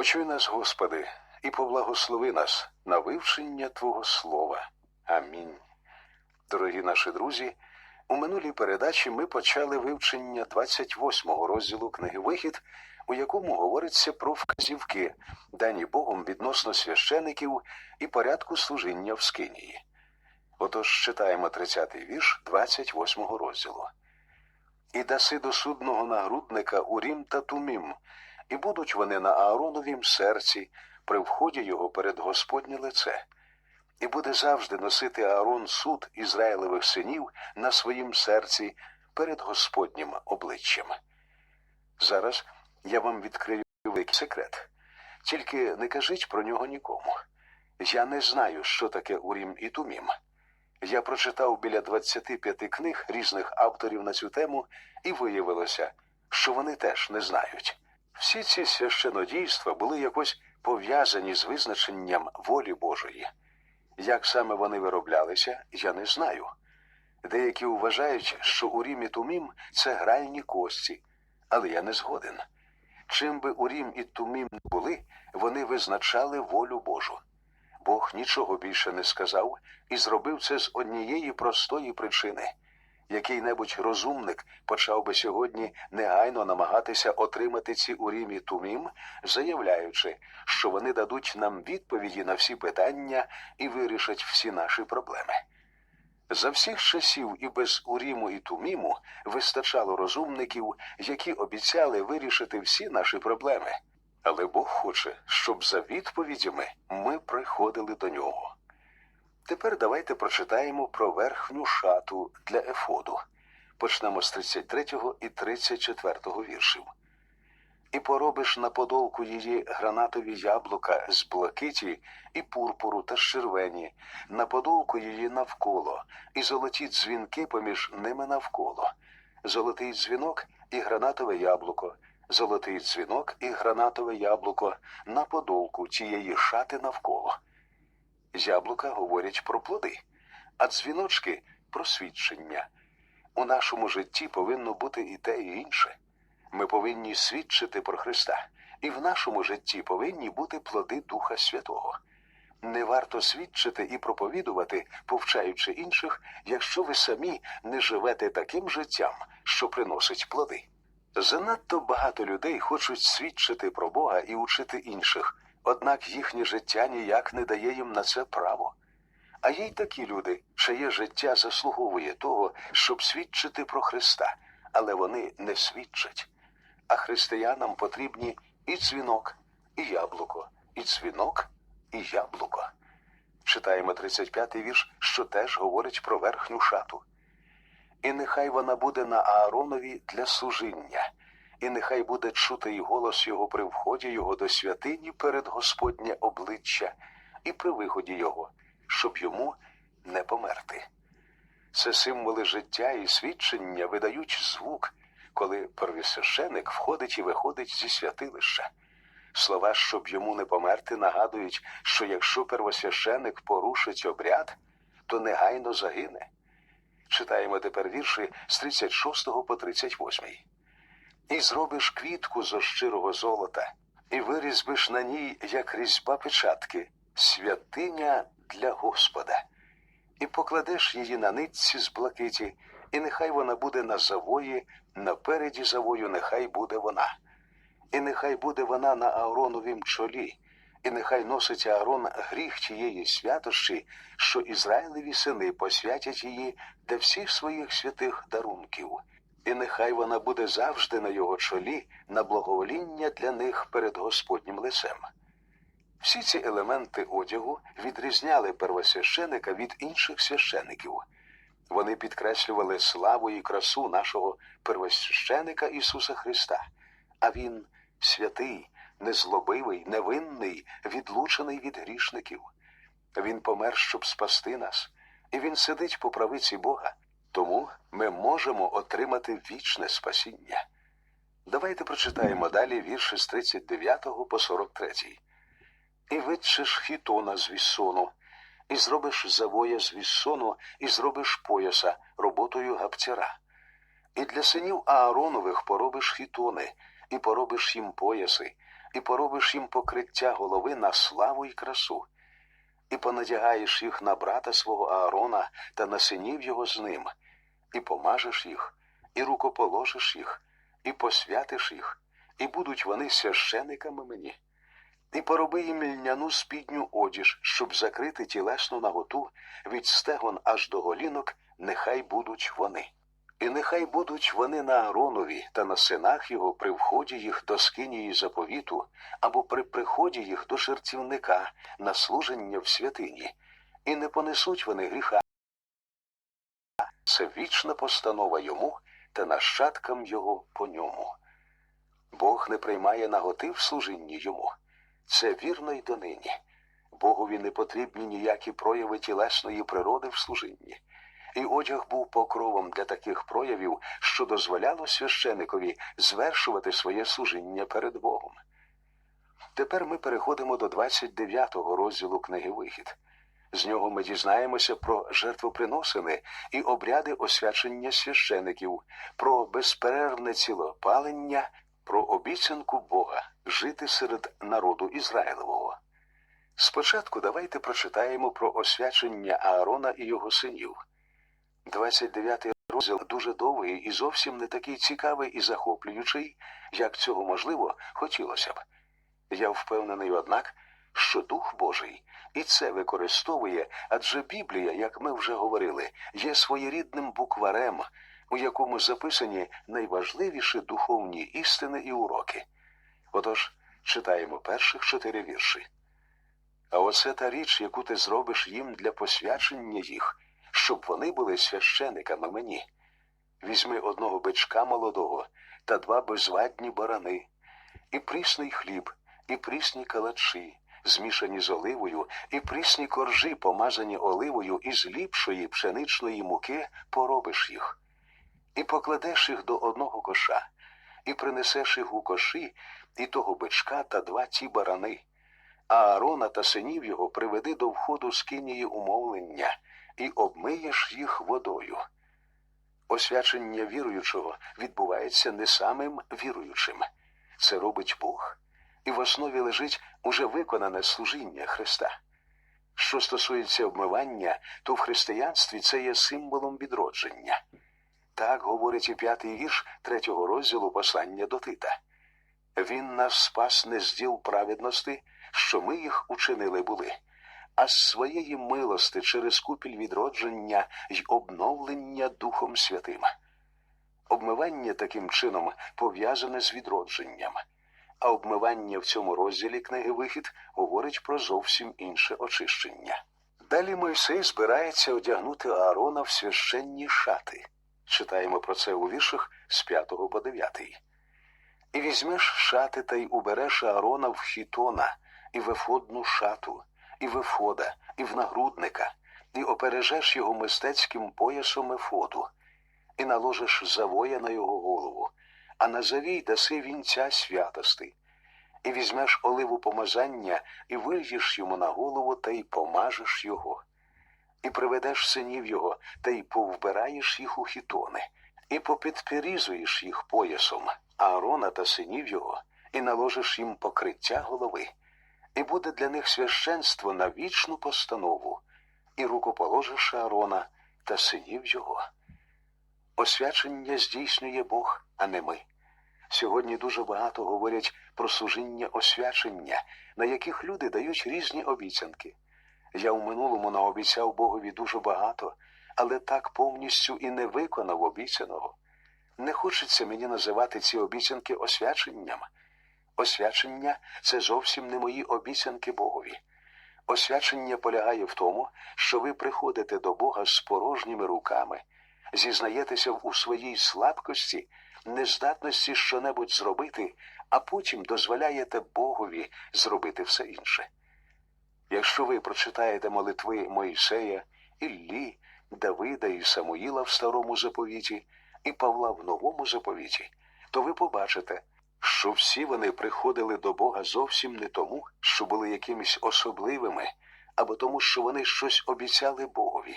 Почуй нас, Господи, і поблагослови нас на вивчення Твого Слова. Амінь. Дорогі наші друзі, у минулій передачі ми почали вивчення 28-го розділу книги Вихід, у якому говориться про вказівки, дані Богом відносно священиків і порядку служіння в Скинії. Отож читаємо 30-й вірш 28-го розділу. І даси до судного нагрудника Урім та Тумім, і будуть вони на Аароновім серці при вході його перед Господнє лице. І буде завжди носити Аарон суд Ізраїлевих синів на своїм серці перед Господнім обличчям. Зараз я вам відкрию великий секрет. Тільки не кажіть про нього нікому. Я не знаю, що таке Урім і Тумім. Я прочитав біля 25 книг різних авторів на цю тему, і виявилося, що вони теж не знають. Всі ці священодійства були якось пов'язані з визначенням волі Божої. Як саме вони вироблялися, я не знаю. Деякі вважають, що Урім і Тумім це гральні кості, але я не згоден. Чим би Урім і Тумім не були, вони визначали волю Божу. Бог нічого більше не сказав і зробив це з однієї простої причини. Який-небудь розумник почав би сьогодні негайно намагатися отримати ці урім і тумім, заявляючи, що вони дадуть нам відповіді на всі питання і вирішать всі наші проблеми. За всіх часів і без уріму і туміму вистачало розумників, які обіцяли вирішити всі наші проблеми. Але Бог хоче, щоб за відповідями ми приходили до нього. Тепер давайте прочитаємо про верхню шату для ефоду. Почнемо з 33 і 34 віршів. І поробиш на подолку її гранатові яблука з блакиті і пурпуру та з червені, на подолку її навколо, і золоті дзвінки поміж ними навколо, золотий дзвінок і гранатове яблуко, золотий дзвінок і гранатове яблуко на подолку тієї шати навколо. Яблука говорять про плоди, а дзвіночки про свідчення. У нашому житті повинно бути і те, і інше. Ми повинні свідчити про Христа, і в нашому житті повинні бути плоди Духа Святого. Не варто свідчити і проповідувати, повчаючи інших, якщо ви самі не живете таким життям, що приносить плоди. Занадто багато людей хочуть свідчити про Бога і учити інших, однак їхнє життя ніяк не дає їм на це право. А є й такі люди, чиє життя заслуговує того, щоб свідчити про Христа, але вони не свідчать. А християнам потрібні і дзвінок, і яблуко, і дзвінок, і яблуко. Читаємо 35-й вірш, що теж говорить про верхню шату. І нехай вона буде на Ааронові для служіння, і нехай буде чутий голос його при вході його до святині перед Господнє обличчя і при виході його, щоб йому не померти. Це символи життя і свідчення видають звук, коли первосвященик входить і виходить зі святилища. Слова, щоб йому не померти, нагадують, що якщо первосвященик порушить обряд, то негайно загине. Читаємо тепер вірші з 36 по 38. І зробиш квітку зо щирого золота, і вирізбиш на ній, як різьба печатки, святиня для Господа, і покладеш її на нитці з блакиті, і нехай вона буде на завої, напереді завою нехай буде вона. І нехай буде вона на Аароновім чолі, і нехай носить Аарон гріх тієї святощі, що Ізраїлеві сини посвятять її для всіх своїх святих дарунків, і нехай вона буде завжди на його чолі на благовоління для них перед Господнім лицем. Всі ці елементи одягу відрізняли первосвященика від інших священиків. Вони підкреслювали славу і красу нашого первосвященика Ісуса Христа, а Він святий, незлобивий, невинний, відлучений від грішників. Він помер, щоб спасти нас, і він сидить по правиці Бога. Тому ми можемо отримати вічне спасіння. Давайте прочитаємо далі вірші з 39 по 43. І витчеш хітона з віссону, і зробиш завоя з віссону, і зробиш пояса роботою гапцяра. І для синів Ааронових поробиш хітони, і поробиш їм пояси, і поробиш їм покриття голови на славу й красу, і понадягаєш їх на брата свого Аарона та на синів його з ним, і помажеш їх, і рукоположиш їх, і посвятиш їх, і будуть вони священиками мені. І пороби їм льняну спідню одіж, щоб закрити тілесну наготу від стегон аж до голінок, нехай будуть вони. І нехай будуть вони на Ааронові та на синах його при вході їх до скинії заповіту, або при приході їх до жертівника на служення в святині, і не понесуть вони гріха. Це вічна постанова йому та нащадкам його по ньому. Бог не приймає наготи в служінні йому. Це вірно й донині. Богові не потрібні ніякі прояви тілесної природи в служінні. І одяг був покровом для таких проявів, що дозволяло священикові звершувати своє служіння перед Богом. Тепер ми переходимо до 29-го розділу книги Вихід. З нього ми дізнаємося про жертвоприносини і обряди освячення священиків, про безперервне цілопалення, про обіцянку Бога жити серед народу Ізраїлевого. Спочатку давайте прочитаємо про освячення Аарона і його синів. 29-й розділ дуже довгий і зовсім не такий цікавий і захоплюючий, як цього можливо хотілося б. Я впевнений, однак, що Дух Божий і це використовує, адже Біблія, як ми вже говорили, є своєрідним букварем, у якому записані найважливіші духовні істини і уроки. Отож, читаємо перших чотири вірші. А оце та річ, яку ти зробиш їм для посвячення їх, щоб вони були священиками мені. Візьми одного бичка молодого та два безвадні барани, і прісний хліб, і прісні калачі, змішані з оливою, і прісні коржі, помазані оливою, і з ліпшої пшеничної муки поробиш їх, і покладеш їх до одного коша, і принесеш їх у коші, і того бичка та два ті барани. А Аарона та синів його приведи до входу скинії умовлення і обмиєш їх водою. Освячення віруючого відбувається не самим віруючим. Це робить Бог, і в основі лежить уже виконане служіння Христа. Що стосується обмивання, то в християнстві це є символом відродження. Так говорить і п'ятий вірш третього розділу послання до Тита. Він нас спас не з діл праведності, що ми їх учинили були, а з своєї милости через купіль відродження й обновлення Духом Святим. Обмивання таким чином пов'язане з відродженням, а обмивання в цьому розділі книги Вихід говорить про зовсім інше очищення. Далі Мойсей збирається одягнути Аарона в священні шати. Читаємо про це у віршах з 5 по 9. І візьмеш шати та й убереш Аарона в хітона, і в ефодну шату, і в ефода, і в нагрудника, і опережеш його мистецьким поясом ефоду, і наложиш завоя на його голову, а на завій даси вінця святости, і візьмеш оливу помазання, і вильєш йому на голову та й помажеш його, і приведеш синів його, та й повбираєш їх у хітони, і попідпірізуєш їх поясом, Аарона та синів його, і наложиш їм покриття голови, і буде для них священство на вічну постанову, і рукоположиш Аарона та синів його. Освячення здійснює Бог, а не ми. Сьогодні дуже багато говорять про служіння освячення, на яких люди дають різні обіцянки. Я в минулому наобіцяв Богові дуже багато, але так повністю і не виконав обіцяного. Не хочеться мені називати ці обіцянки освяченням. Освячення це зовсім не мої обіцянки Богові. Освячення полягає в тому, що ви приходите до Бога з порожніми руками, зізнаєтеся у своїй слабкості, нездатності щонебудь зробити, а потім дозволяєте Богові зробити все інше. Якщо ви прочитаєте молитви Моїсея, Іллі, Давида і Самуїла в старому заповіті і Павла в новому заповіті, то ви побачите, що всі вони приходили до Бога зовсім не тому, що були якимись особливими, або тому, що вони щось обіцяли Богові.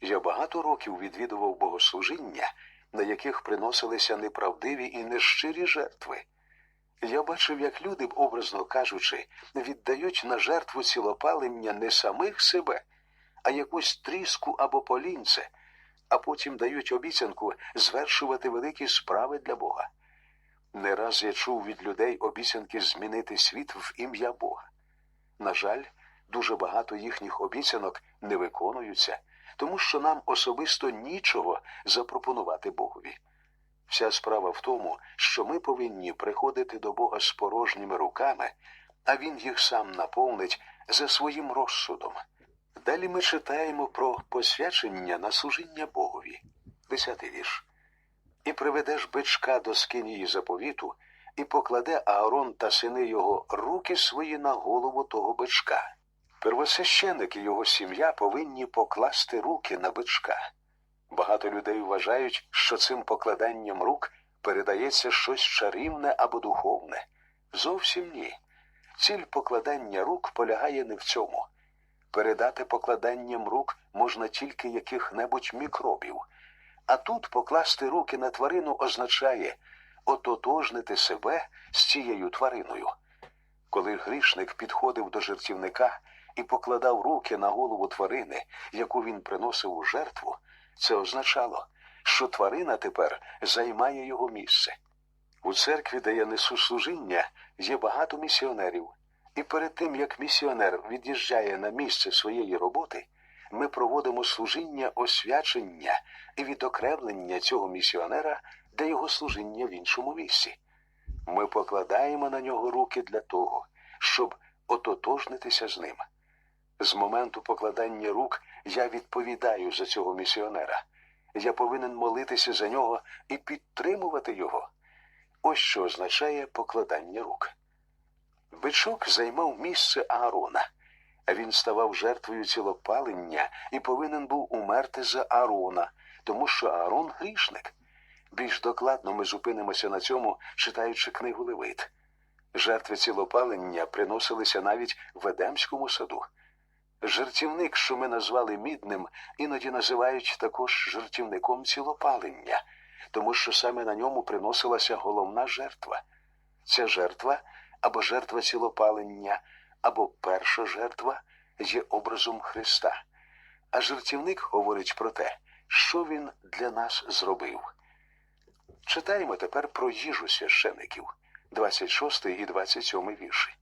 Я багато років відвідував богослужіння, на яких приносилися неправдиві і нещирі жертви. Я бачив, як люди, образно кажучи, віддають на жертву цілопалення не самих себе, а якусь тріску або полінце, а потім дають обіцянку звершувати великі справи для Бога. Не раз я чув від людей обіцянки змінити світ в ім'я Бога. На жаль, дуже багато їхніх обіцянок не виконуються, тому що нам особисто нічого запропонувати Богові. Вся справа в тому, що ми повинні приходити до Бога з порожніми руками, а Він їх сам наповнить за своїм розсудом. Далі ми читаємо про посвячення на служіння Богові. Десятий вірш. І приведеш бичка до скинії заповіту, і покладе Аарон та сини його руки свої на голову того бичка. Первосвященик і його сім'я повинні покласти руки на бичка. Багато людей вважають, що цим покладанням рук передається щось чарівне або духовне. Зовсім ні. Ціль покладання рук полягає не в цьому. Передати покладанням рук можна тільки яких-небудь мікробів. А тут покласти руки на тварину означає ототожнити себе з цією твариною. Коли грішник підходив до жертівника і покладав руки на голову тварини, яку він приносив у жертву, це означало, що тварина тепер займає його місце. У церкві, де я несу служіння, є багато місіонерів, і перед тим як місіонер від'їжджає на місце своєї роботи, ми проводимо служіння освячення і відокремлення цього місіонера для його служіння в іншому місці. Ми покладаємо на нього руки для того, щоб ототожнитися з ним. З моменту покладання рук я відповідаю за цього місіонера. Я повинен молитися за нього і підтримувати його. Ось що означає покладання рук. Бичок займав місце Аарона, він ставав жертвою цілопалення і повинен був умерти за Аарона, тому що Аарон грішник. Більш докладно ми зупинимося на цьому, читаючи книгу Левит. Жертви цілопалення приносилися навіть в Едемському саду. Жертівник, що ми назвали мідним, іноді називають також жертівником цілопалення, тому що саме на ньому приносилася головна жертва. Ця жертва або жертва цілопалення, або перша жертва є образом Христа. А жертівник говорить про те, що він для нас зробив. Читаємо тепер про їжу священиків, 26 і 27 вірші.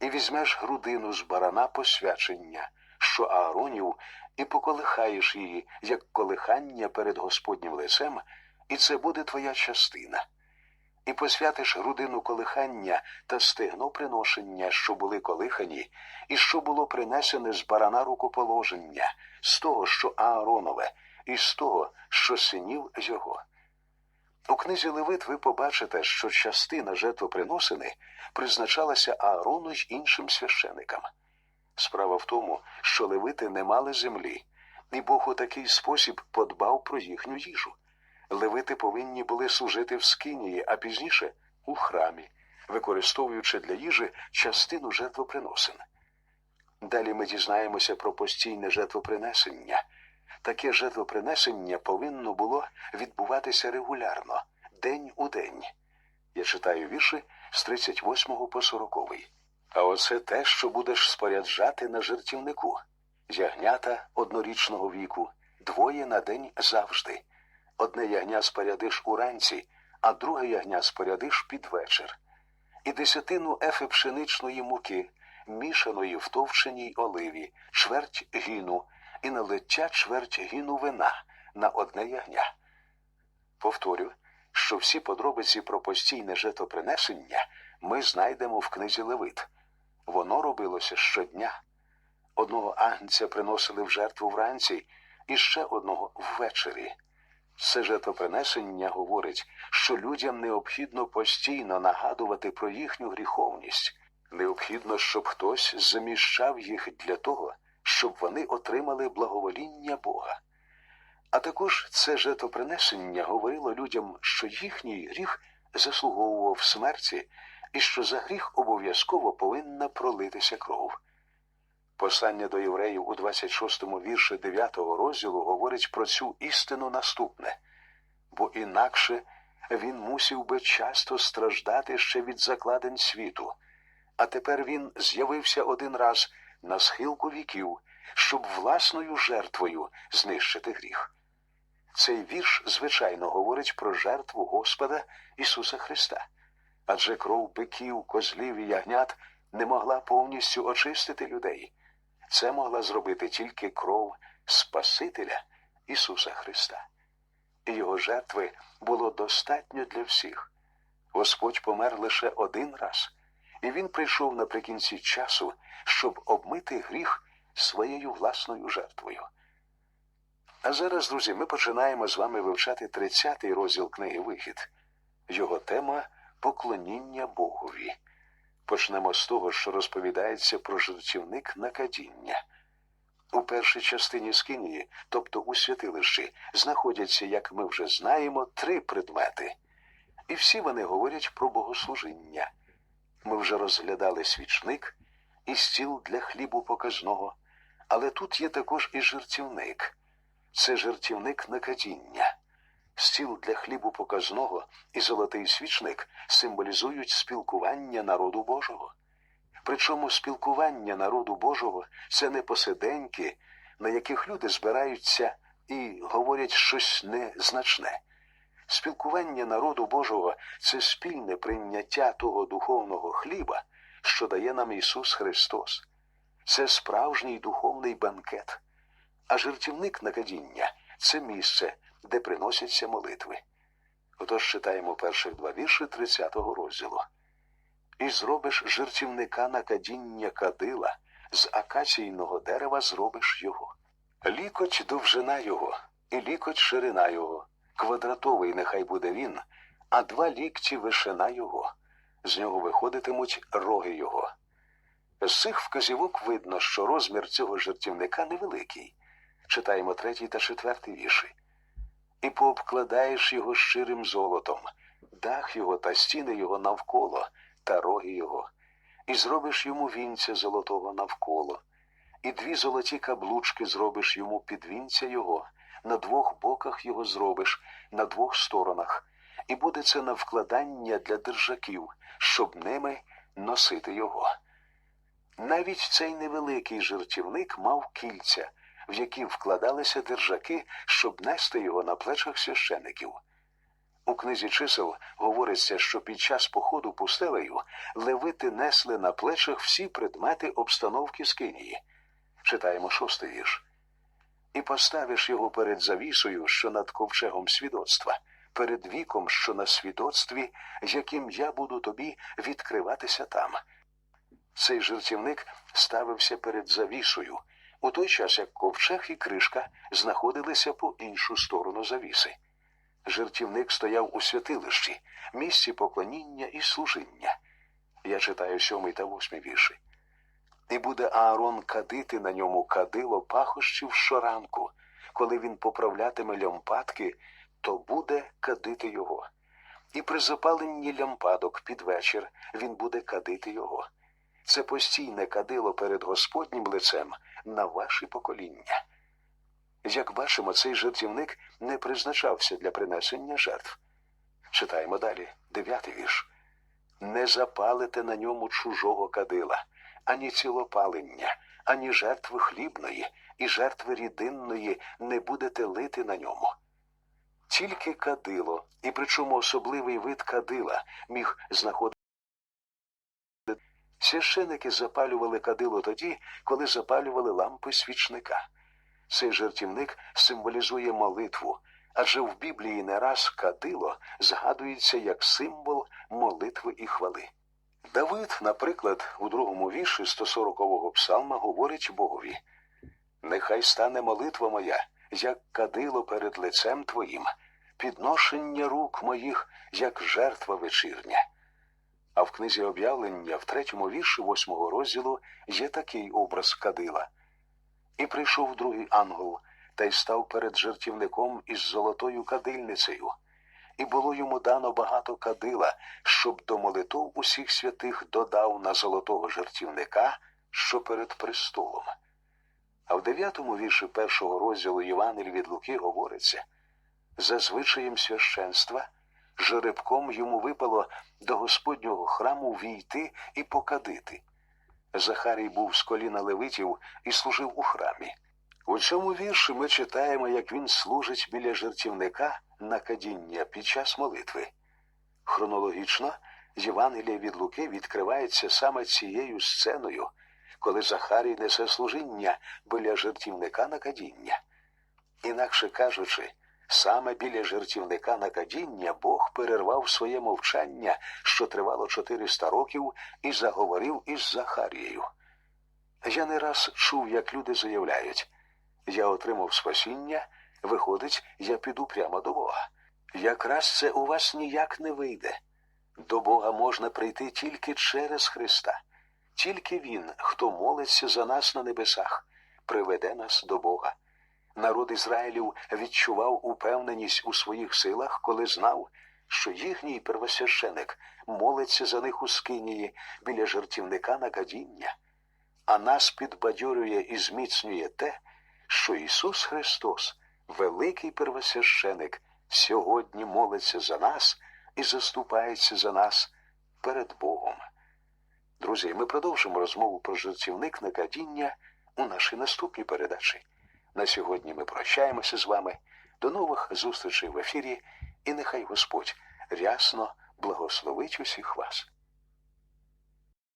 І візьмеш грудину з барана посвячення, що Ааронів, і поколихаєш її, як колихання перед Господнім лицем, і це буде твоя частина. І посвятиш грудину колихання та стегно приношення, що були колихані, і що було принесене з барана рукоположення, з того, що Ааронове, і з того, що синів його. У книзі Левит ви побачите, що частина жертвоприносини призначалася Аарону й іншим священикам. Справа в тому, що левити не мали землі, і Бог у такий спосіб подбав про їхню їжу. Левити повинні були служити в скинії, а пізніше у храмі, використовуючи для їжі частину жертвоприносин. Далі ми дізнаємося про постійне жертвопринесення. Таке жертвопринесення повинно було відбуватися регулярно, день у день. Я читаю вірші з 38 по 40. А оце те, що будеш споряджати на жертівнику. Ягнята однорічного віку, двоє на день завжди. Одне ягня спорядиш уранці, а друге ягня спорядиш під вечір. І десятину ефи пшеничної муки, мішаної в товченій оливі, чверть гіну, і налиття чверть гіну вина на одне ягня. Повторю, що всі подробиці про постійне жертвопринесення ми знайдемо в книзі Левит. Воно робилося щодня. Одного агнця приносили в жертву вранці і ще одного ввечері. Це жертвопринесення говорить, що людям необхідно постійно нагадувати про їхню гріховність. Необхідно, щоб хтось заміщав їх для того, щоб вони отримали благовоління Бога. А також це жертвопринесення говорило людям, що їхній гріх заслуговував смерті і що за гріх обов'язково повинна пролитися кров. Послання до євреїв у 26-му вірші 9 розділу говорить про цю істину наступне бо інакше він мусів би часто страждати ще від закладень світу, а тепер він з'явився один раз на схилку віків, щоб власною жертвою знищити гріх. Цей вірш, звичайно, говорить про жертву Господа Ісуса Христа, адже кров биків, козлів і ягнят не могла повністю очистити людей. Це могла зробити тільки кров Спасителя Ісуса Христа. Його жертви було достатньо для всіх. Господь помер лише один раз, і він прийшов наприкінці часу, щоб обмити гріх своєю власною жертвою. А зараз, друзі, ми починаємо з вами вивчати 30-й розділ книги Вихід. Його тема поклоніння Богові. Почнемо з того, що розповідається про жертівник накадіння. У першій частині Скинії, тобто у святилищі, знаходяться, як ми вже знаємо, три предмети. І всі вони говорять про богослужіння. Ми вже розглядали свічник і стіл для хлібу показного, але тут є також і жертівник. Це жертівник накадіння. Стіл для хлібу показного і золотий свічник символізують спілкування народу Божого. Причому спілкування народу Божого це не посиденьки, на яких люди збираються і говорять щось незначне. Спілкування народу Божого це спільне прийняття того духовного хліба, що дає нам Ісус Христос. Це справжній духовний банкет. А жертівник накадіння це місце, де приносяться молитви. Отож читаємо перших два вірші 30-го розділу. І зробиш жертівника на кадіння кадила, з акаційного дерева зробиш його. Лікоть довжина його, і лікоть ширина його, квадратовий нехай буде він, а два лікті вишина його. З нього виходитимуть роги його. З цих вказівок видно, що розмір цього жертівника невеликий. Читаємо третій та четвертий вірші. І пообкладаєш його щирим золотом, дах його та стіни його навколо, та роги його, і зробиш йому вінця золотого навколо, і дві золоті каблучки зробиш йому під вінця його, на двох боках його зробиш, на двох сторонах, і буде це на вкладання для держаків, щоб ними носити його. Навіть цей невеликий жертівник мав кільця, в які вкладалися держаки, щоб нести його на плечах священиків. У книзі чисел говориться, що під час походу пустелею левити несли на плечах всі предмети обстановки скинії. Читаємо шостий вірш. І поставиш його перед завісою, що над ковчегом свідоцтва, перед віком, що на свідоцтві, яким я буду тобі відкриватися там. Цей жертівник ставився перед завісою, у той час як ковчег і кришка знаходилися по іншу сторону завіси. Жертівник стояв у святилищі, місці поклоніння і служіння. Я читаю сьомий та восьмий вірші. І буде Аарон кадити на ньому кадило пахощів щоранку. Коли він поправлятиме лямпадки, то буде кадити його. І при запаленні лямпадок під вечір він буде кадити його. Це постійне кадило перед Господнім лицем на ваші покоління. Як бачимо, цей жертівник не призначався для принесення жертв. Читаємо далі, дев'ятий вірш. Не запалите на ньому чужого кадила, ані цілопалення, ані жертви хлібної, і жертви рідинної не будете лити на ньому. Тільки кадило, і причому особливий вид кадила міг знаходити. Священики запалювали кадило тоді, коли запалювали лампи свічника. Цей жертівник символізує молитву, адже в Біблії не раз кадило згадується як символ молитви і хвали. Давид, наприклад, у другому вірші 140-го псалма говорить Богові Нехай стане молитва моя, як кадило перед лицем твоїм, підношення рук моїх, як жертва вечірня. А в книзі об'явлення в третьому вірші восьмого розділу є такий образ кадила. І прийшов другий ангел та й став перед жертівником із золотою кадильницею, і було йому дано багато кадила, щоб до молитов усіх святих додав на золотого жертівника, що перед престолом. А в дев'ятому вірші першого розділу Євангелії від Луки говориться за звичаєм священства жеребком йому випало до Господнього храму війти і покадити. Захарій був з коліна левитів і служив у храмі. У цьому вірші ми читаємо, як він служить біля жертівника на кадіння під час молитви. Хронологічно Євангелія від Луки відкривається саме цією сценою, коли Захарій несе служіння біля жертівника на кадіння. Інакше кажучи, саме біля жертівника на кадіння Бог перервав своє мовчання, що тривало 400 років, і заговорив із Захарією. Я не раз чув, як люди заявляють я отримав спасіння, виходить, я піду прямо до Бога. Якраз це у вас ніяк не вийде. До Бога можна прийти тільки через Христа. Тільки Він, хто молиться за нас на небесах, приведе нас до Бога. Народ Ізраїлів відчував упевненість у своїх силах, коли знав, що їхній первосвященик молиться за них у скинії біля жертівника на кадіння, а нас підбадьорює і зміцнює те, що Ісус Христос, великий первосвященик, сьогодні молиться за нас і заступається за нас перед Богом. Друзі, ми продовжимо розмову про жертівник на кадіння у нашій наступній передачі. На сьогодні ми прощаємося з вами. До нових зустрічей в ефірі, і нехай Господь рясно благословить усіх вас.